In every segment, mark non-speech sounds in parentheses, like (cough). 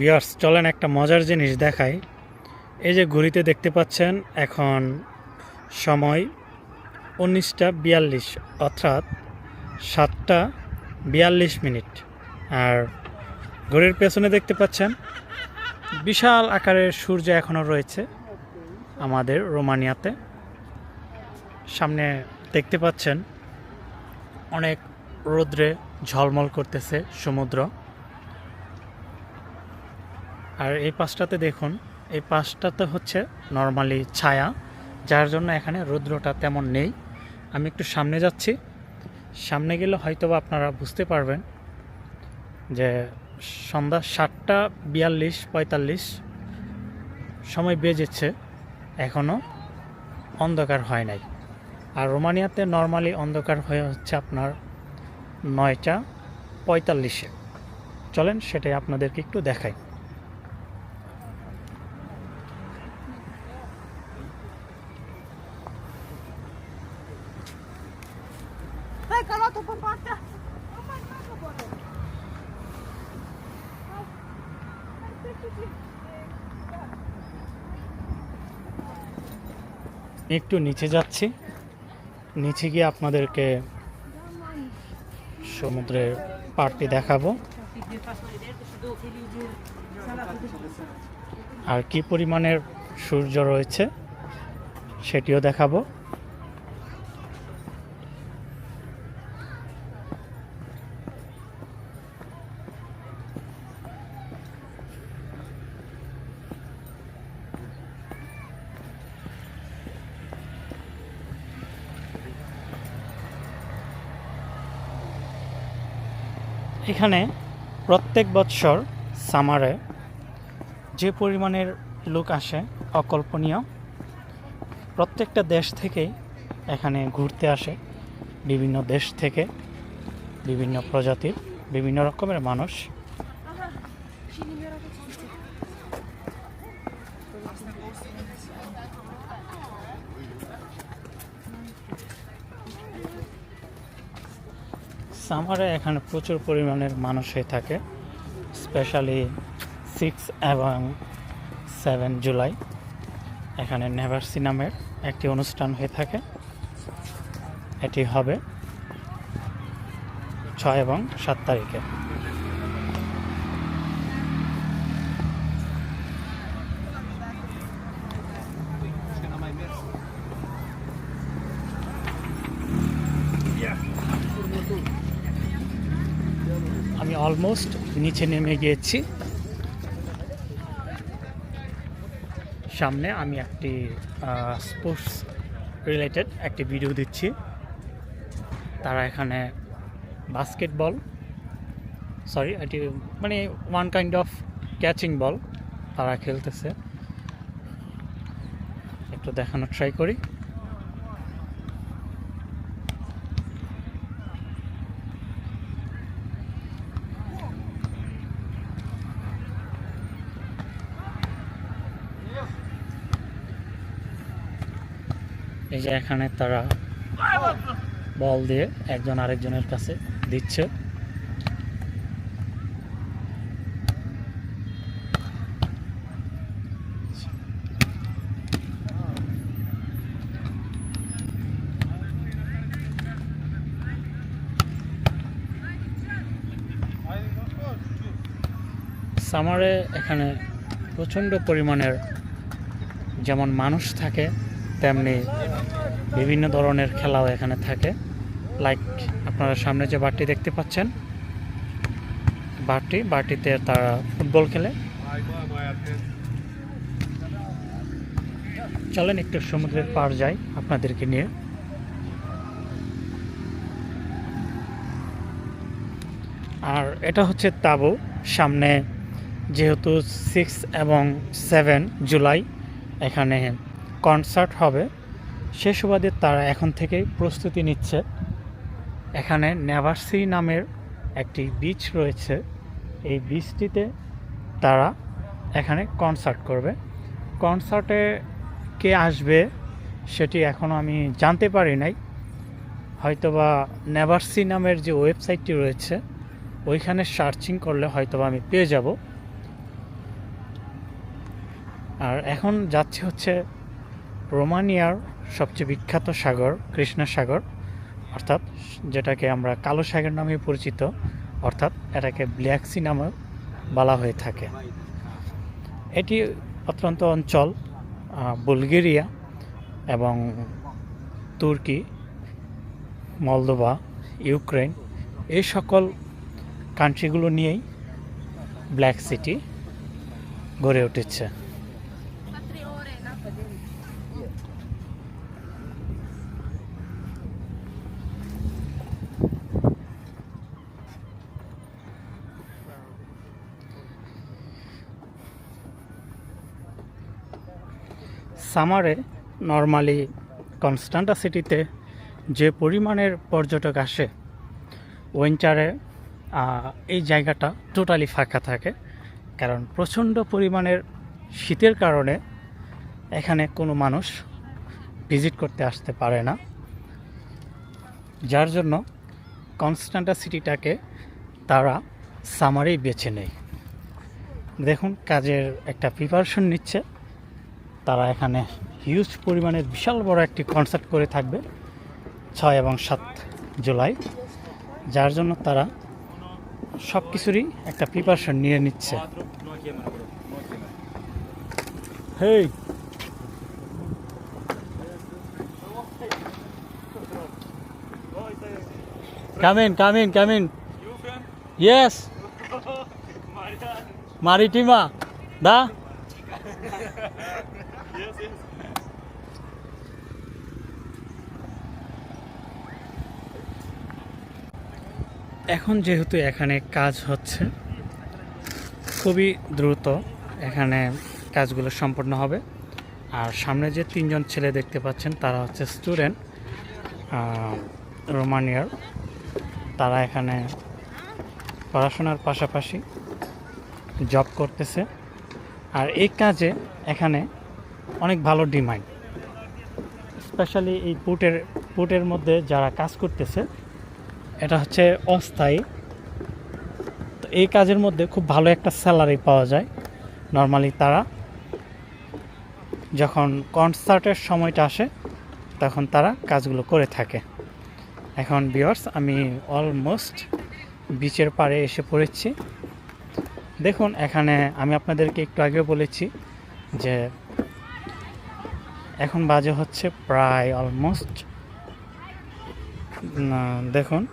বিয়ার্স চলেন একটা মজার জিনিস দেখাই। এই যে ঘড়িতে দেখতে পাচ্ছেন এখন সময় উনিশটা বিয়াল্লিশ, অর্থাৎ সাতটা বিয়াল্লিশ মিনিট। আর ঘড়ির পেছনে দেখতে পাচ্ছেন বিশাল আকারের সূর্য এখনও রয়েছে আমাদের রোমানিয়াতে। সামনে দেখতে পাচ্ছেন অনেক রোদ্রে ঝলমল করতেছে সমুদ্র। আর এই পাশটাতে দেখুন, এই পাশটাতে হচ্ছে নর্মালি ছায়া, যার জন্য এখানে রৌদ্রটা তেমন নেই। আমি একটু সামনে যাচ্ছি। সামনে গেলে হয়তো আপনারা বুঝতে পারবেন যে সন্ধ্যা সাতটা বিয়াল্লিশ পঁয়তাল্লিশ সময় বেজেছে এখনও অন্ধকার হয় নাই। আর রোমানিয়াতে নর্মালি অন্ধকার হয়ে হচ্ছে আপনার নয়টা পঁয়তাল্লিশে। চলেন সেটাই আপনাদেরকে একটু দেখাই। Hai, treci, treci. একটু নিচে যাচ্ছি। নিচে গিয়ে আপনাদেরকে সমুদ্রের পাড়টি দেখাবো। আর কি পরিমাণের সূর্য রয়েছে সেটিও দেখাবো। এখানে প্রত্যেক বৎসর সামারে যে পরিমাণের লোক আসে অকল্পনীয়, প্রত্যেকটা দেশ থেকেই এখানে ঘুরতে আসে, বিভিন্ন দেশ থেকে বিভিন্ন প্রজাতির, বিভিন্ন রকমের মানুষ। সামারে এখানে প্রচুর পরিমাণের মানুষ হয়ে থাকে, স্পেশালি সিক্স এবং সেভেন জুলাই। এখানে নেভারসি নামের একটি অনুষ্ঠান হয়ে থাকে। এটি হবে ছয় এবং সাত তারিখে আমি অলমোস্ট নিচে নেমে গিয়েছি। সামনে আমি একটি স্পোর্টস রিলেটেড একটি ভিডিও দিচ্ছি। তারা এখানে বাস্কেটবল সরি এটি মানে one kind of catching ball তারা খেলতেছে। একটু দেখানোর ট্রাই করি। এই যে এখানে তারা বল দিয়ে একজন আরেকজনের কাছে দিচ্ছে। সামারে এখানে প্রচণ্ড পরিমাণের যেমন মানুষ থাকে তেমনি বিভিন্ন ধরনের খেলাও এখানে থাকে। লাইক আপনারা সামনে যে বারটি দেখতে পাচ্ছেন বারটি বারটিতে তারা ফুটবল খেলে। চলেন একটু সমুদ্রের পার যাই আপনাদেরকে নিয়ে। আর এটা হচ্ছে তাবু। সামনে যেহেতু সিক্স এবং সেভেন জুলাই, এখানে কনসার্ট হবে। সে সুবাদে তারা এখন থেকেই প্রস্তুতি নিচ্ছে। এখানে নেভারসি নামের একটি বিচ রয়েছে। এই বিচটিতে তারা এখানে কনসার্ট করবে। কনসার্টে কে আসবে সেটি এখনও আমি জানতে পারি নাই। হয়তোবা নেভারসি নামের যে ওয়েবসাইটটি রয়েছে, ওইখানে সার্চিং করলে হয়তোবা আমি পেয়ে যাব। আর এখন যাচ্ছে হচ্ছে রোমানিয়ার সবচেয়ে বিখ্যাত সাগর, কৃষ্ণা সাগর, অর্থাৎ যেটাকে আমরা কালো সাগর নামে পরিচিত, অর্থাৎ এটাকে ব্ল্যাক সি নামে বলা হয়ে থাকে। এটি অত্যন্ত অঞ্চল বুলগেরিয়া এবং তুর্কি, মলদোভা ইউক্রেন এই সকল কান্ট্রিগুলো নিয়েই ব্ল্যাক সিটি গড়ে উঠেছে। সামারে নর্মালি কনস্টান্টা সিটিতে যে পরিমাণের পর্যটক আসে উইন্টারে এই জায়গাটা টোটালি ফাঁকা থাকে। কারণ প্রচণ্ড পরিমাণের শীতের কারণে এখানে কোনো মানুষ ভিজিট করতে আসতে পারে না। যার জন্য কনস্টান্টা সিটিটাকে তারা সামারেই বেছে নেয়। দেখুন, কাজের একটা প্রিপারেশন নিচ্ছে। তারা এখানে হিউজ পরিমাণের বিশাল বড় একটি কনসার্ট করে থাকবে ছয় এবং সাত জুলাই যার জন্য তারা সব কিছুরই একটা প্রিপারেশন নিয়ে নিচ্ছে হেই Come in, come in, come in. Yes. (laughs) Maritima. Da? এখন যেহেতু এখানে কাজ হচ্ছে, খুবই দ্রুত এখানে কাজগুলো সম্পন্ন হবে। আর সামনে যে তিনজন ছেলে দেখতে পাচ্ছেন, তারা হচ্ছে স্টুডেন্ট রোমানিয়ার। তারা এখানে পড়াশোনার পাশাপাশি জব করতেছে। আর এই কাজে এখানে অনেক ভালো ডিমান্ড। স্পেশালি এই পুটের পুটের মধ্যে যারা কাজ করতেছে এটা হচ্ছে অস্থায়ী। তো এই কাজের মধ্যে খুব ভালো একটা স্যালারি পাওয়া যায় নর্মালি তারা। যখন কনসার্টের সময়টা আসে, তখন তারা কাজগুলো করে থাকে। এখন বিয়ার্স আমি অলমোস্ট বিচের পাড়ে এসে পড়েছি। দেখুন, এখানে আমি আপনাদেরকে একটু আগে বলেছি যে এখন বাজে হচ্ছে প্রায় অলমোস্ট দেখুন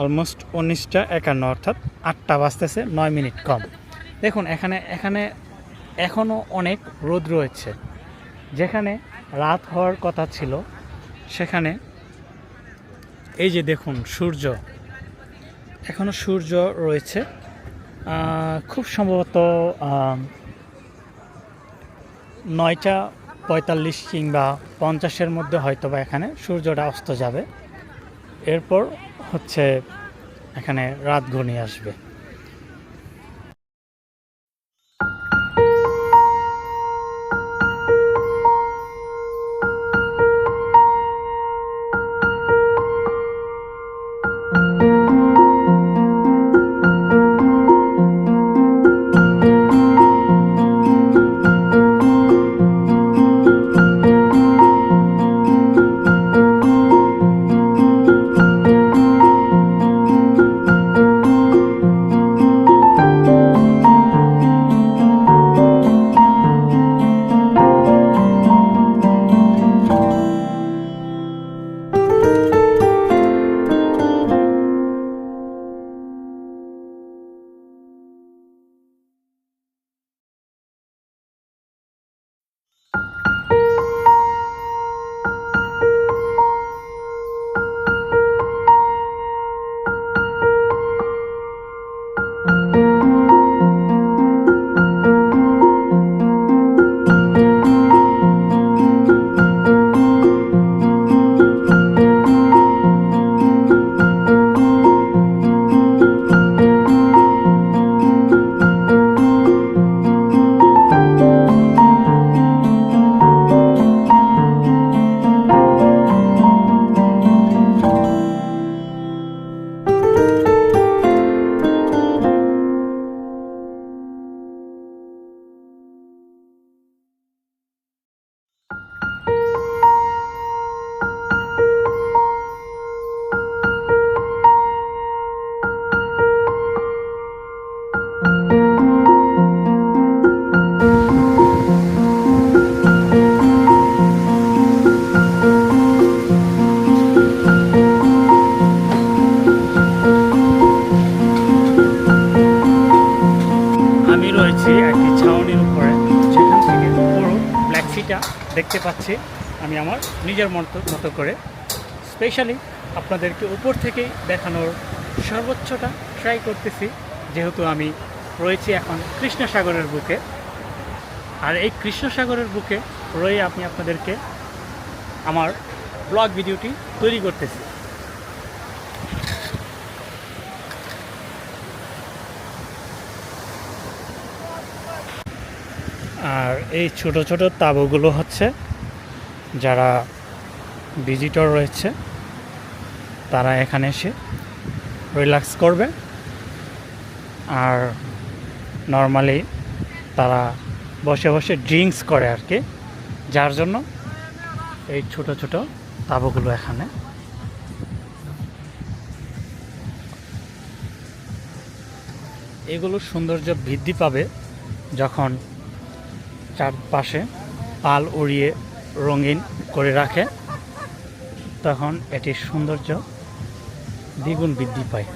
অলমোস্ট উনিশটা একান্ন, অর্থাৎ আটটা বাজতেছে, নয় মিনিট কম। দেখুন, এখানে এখানে এখনও অনেক রোদ রয়েছে। যেখানে রাত হওয়ার কথা ছিল, সেখানে এই যে দেখুন, সূর্য। এখনও সূর্য রয়েছে। খুব সম্ভবত নয়টা পঁয়তাল্লিশ কিংবা পঞ্চাশের মধ্যে হয়তো বা এখানে সূর্যটা অস্ত যাবে। এরপর হচ্ছে এখানে রাত ঘনিয়ে আসবে। ছাউনির উপরে সেখান থেকে পুরো ব্ল্যাক সিটা দেখতে পাচ্ছি আমি আমার নিজের মতো মতো করে। স্পেশালি আপনাদেরকে উপর থেকেই দেখানোর সর্বোচ্চটা ট্রাই করতেছি, যেহেতু আমি রয়েছি এখন কৃষ্ণসাগরের বুকে। আর এই কৃষ্ণসাগরের বুকে রয়ে আমি আপনাদেরকে আমার ব্লগ ভিডিওটি তৈরি করতেছি। আর এই ছোট ছোট তাঁবুগুলো হচ্ছে যারা ভিজিটর রয়েছে, তারা এখানে এসে রিল্যাক্স করবে। আর নর্মালি তারা বসে বসে ড্রিঙ্কস করে আর কি, যার জন্য এই ছোট ছোট তাঁবুগুলো এখানে। এগুলো সৌন্দর্য বৃদ্ধি পাবে যখন চারপাশে পাল উড়িয়ে রঙিন করে রাখে তখন এটির সৌন্দর্য দ্বিগুণ বৃদ্ধি পায়।